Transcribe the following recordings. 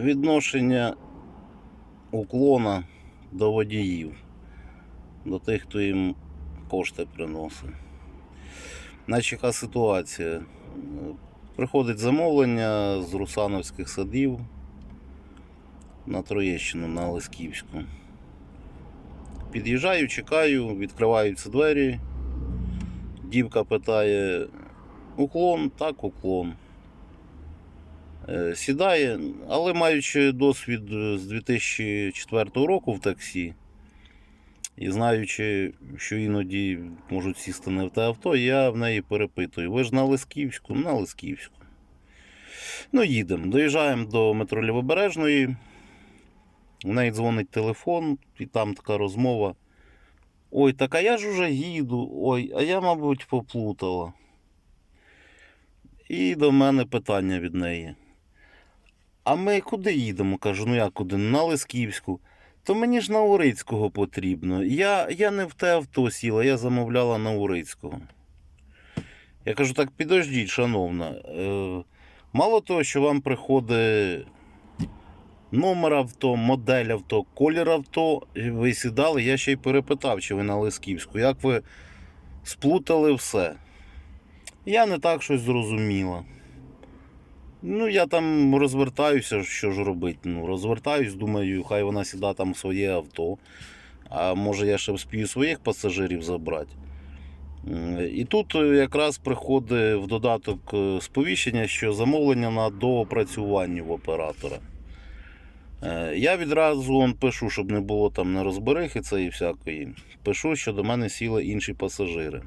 відношення уклона до водіїв, до тих, хто їм кошти приносить. Значить, яка ситуація? Приходить замовлення з Русановських садів на Троєщину, на Лисківську. Під'їжджаю, чекаю, відкриваються двері. Дівка питає: уклон, так, уклон. Е, Сідає, але маючи досвід е, з 2004 року в таксі, і знаючи, що іноді можуть сісти не в те авто, я в неї перепитую: ви ж на Лисківську? На Лисківську. Ну, їдемо. Доїжджаємо до метро Лівобережної. В неї дзвонить телефон, і там така розмова. Ой, так а я ж уже їду. Ой, а я, мабуть, поплутала. І до мене питання від неї. А ми куди їдемо? Кажу, ну як куди? На Лисківську. То мені ж на Урицького потрібно. Я, я не в те авто сіла, я замовляла на Урицького. Я кажу, так підождіть, шановна. Е, мало того, що вам приходить номер авто, модель авто, колір авто, ви сідали, я ще й перепитав, чи ви на Лисківську. Як ви сплутали все? Я не так щось зрозуміла. Ну, я там розвертаюся, що ж робити. Ну, розвертаюсь, думаю, хай вона сіда там в своє авто. А може я ще вспію своїх пасажирів забрати. І тут е, якраз приходить в додаток е, сповіщення, що замовлення на доопрацювання в оператора. Е, Я відразу он пишу, щоб не було там нерозберихи це і всякої. Пишу, що до мене сіли інші пасажири.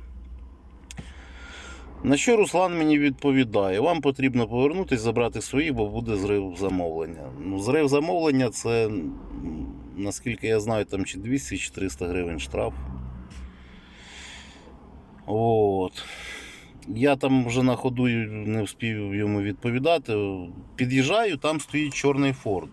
На що Руслан мені відповідає: вам потрібно повернутися, забрати свої, бо буде зрив замовлення. Ну, зрив замовлення це, наскільки я знаю, там чи 200, чи 300 гривень штраф. От. Я там вже на ходу не встиг йому відповідати. Під'їжджаю, там стоїть чорний Форд.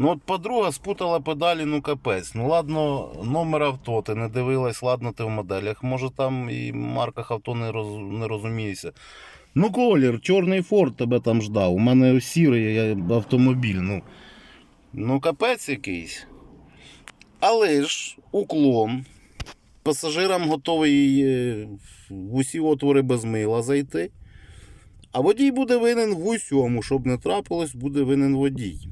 Ну от подруга спутала педалі, ну капець. Ну ладно, номер авто, ти не дивилась, ладно, ти в моделях. Може там і марках авто не, роз, не розумієшся. Ну, колір, чорний Форд тебе там ждав. У мене сірий автомобіль. Ну, ну капець якийсь. Але ж уклон. Пасажирам готовий е, в усі отвори без мила зайти. А водій буде винен в усьому, щоб не трапилось, буде винен водій.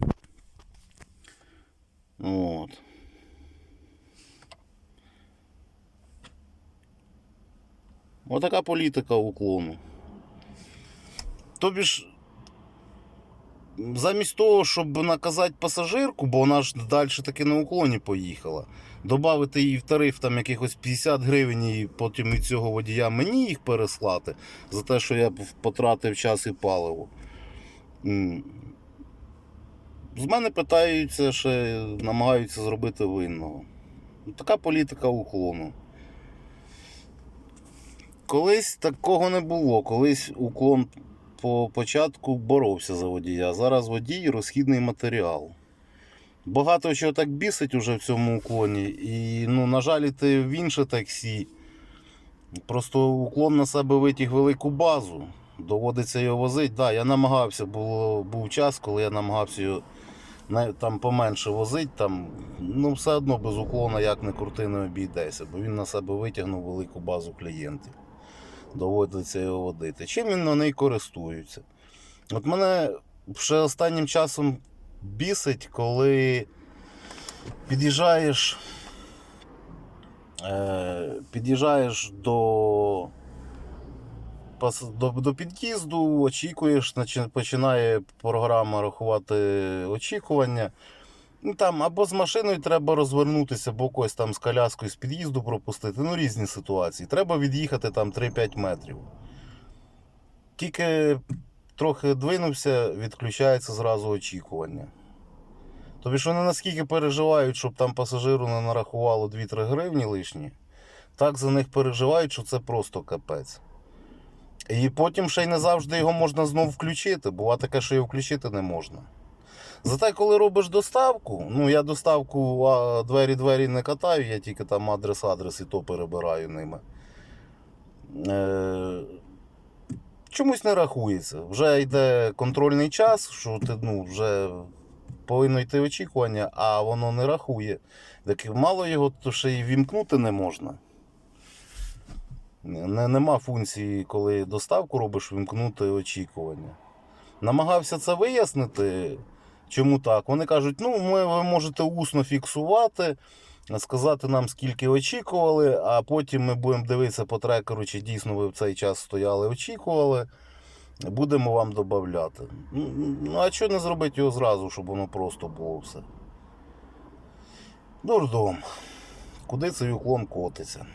От. Отака політика уклону. Тобі ж, замість того, щоб наказати пасажирку, бо вона ж далі таки на уклоні поїхала, додати їй в тариф там якихось 50 гривень і потім від цього водія мені їх переслати за те, що я потратив час і паливо. З мене питаються, ще намагаються зробити винного. Така політика уклону. Колись такого не було. Колись уклон по початку боровся за водія. Зараз водій розхідний матеріал. Багато чого так бісить уже в цьому уклоні. І, ну, на жаль, ти в інше таксі. Просто уклон на себе витяг велику базу. Доводиться його возити. Да, я намагався, було, був час, коли я намагався його там поменше возить, там, ну все одно без уклона як не крути не обійдеться, бо він на себе витягнув велику базу клієнтів. Доводиться його водити. Чим він на неї користується? От мене ще останнім часом бісить, коли під'їжджаєш, е, під'їжджаєш до, до, до під'їзду, очікуєш, починає програма рахувати очікування. Ну, там або з машиною треба розвернутися, або когось там з коляскою з під'їзду пропустити. Ну, різні ситуації. Треба від'їхати там 3-5 метрів. Тільки трохи двинувся, відключається зразу очікування. Тобі ж вони наскільки переживають, щоб там пасажиру не нарахувало 2-3 гривні лишні, так за них переживають, що це просто капець. І потім ще й не завжди його можна знову включити. Буває таке, що його включити не можна. Зате, коли робиш доставку, ну я доставку двері-двері не катаю, я тільки там адрес-адрес і то перебираю ними. Е, чомусь не рахується. Вже йде контрольний час, що ти ну, вже повинно йти очікування, а воно не рахує. Так мало його, то ще й вімкнути не можна. Не, нема функції, коли доставку робиш, вімкнути очікування. Намагався це вияснити, чому так. Вони кажуть, ну, ми, ви можете усно фіксувати, сказати нам, скільки очікували, а потім ми будемо дивитися по трекеру, чи дійсно ви в цей час стояли, очікували. Будемо вам додати. Ну, а чого не зробити його зразу, щоб воно просто було все? Дурдом. Куди цей уклон котиться?